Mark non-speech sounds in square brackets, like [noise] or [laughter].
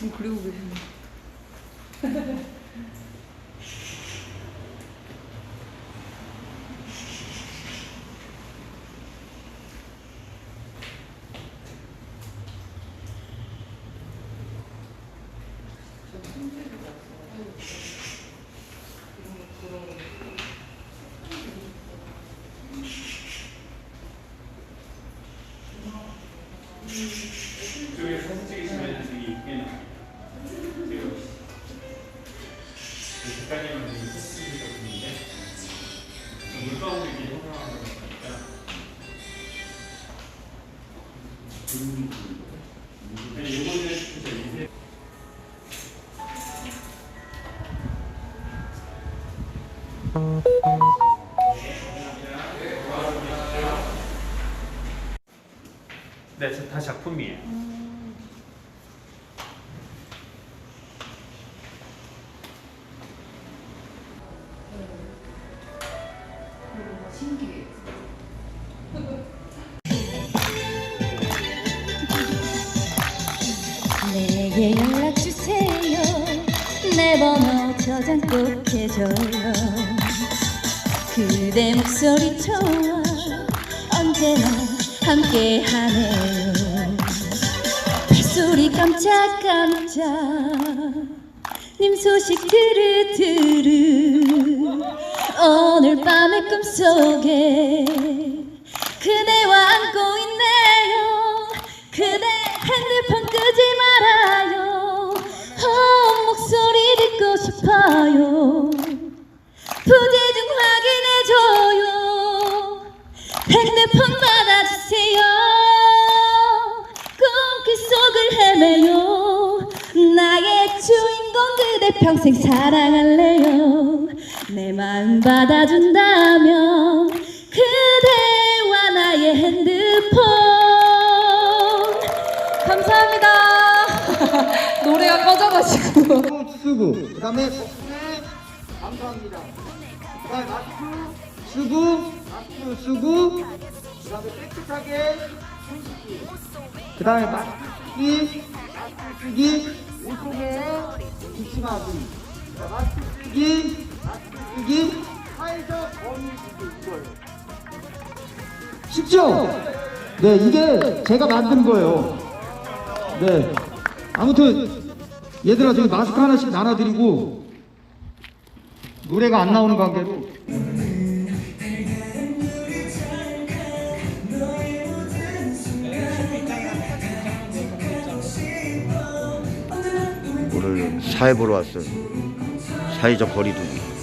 Чуклю. 그 작가님은 되게 코스프레 작품인데 물방울이 이렇게 형상하는 거니까 네, 저다 작품이에요. 내게 연락 주세요. 내 번호 저장 꼭 해줘요. 그대 목소리 좋아 언제나 함께하네요. 발소리 깜짝깜짝 님 소식 들으 들으 오늘 밤의 꿈속에 그대와 안고 있네요. 그대 핸드폰 끄지 말아요. 어, 목소리 듣고 싶어요. 부재 중 확인해줘요. 핸드폰 받아주세요. 꿈길 속을 헤매요 주인공 그대 평생 사랑할래요 내 마음 받아준다면 그대와 나의 핸드폰 감사합니다 [laughs] 노래가 꺼져가지고. 쓰고 그다음에 감사합니다. 마스크 쓰고 마스크 쓰고 그다음에 깨끗하게 손 씻기 그다음에 마스크 쓰기 마스크 쓰기 옷 거리 두기 이거예요. 쉽죠? 네 이게 제가 만든 거예요. 네 아무튼 얘들아 저기 마스크 하나씩 나눠드리고 노래가 안 나오는 관계로 사회 보러 왔어요. 사회적 거리두기.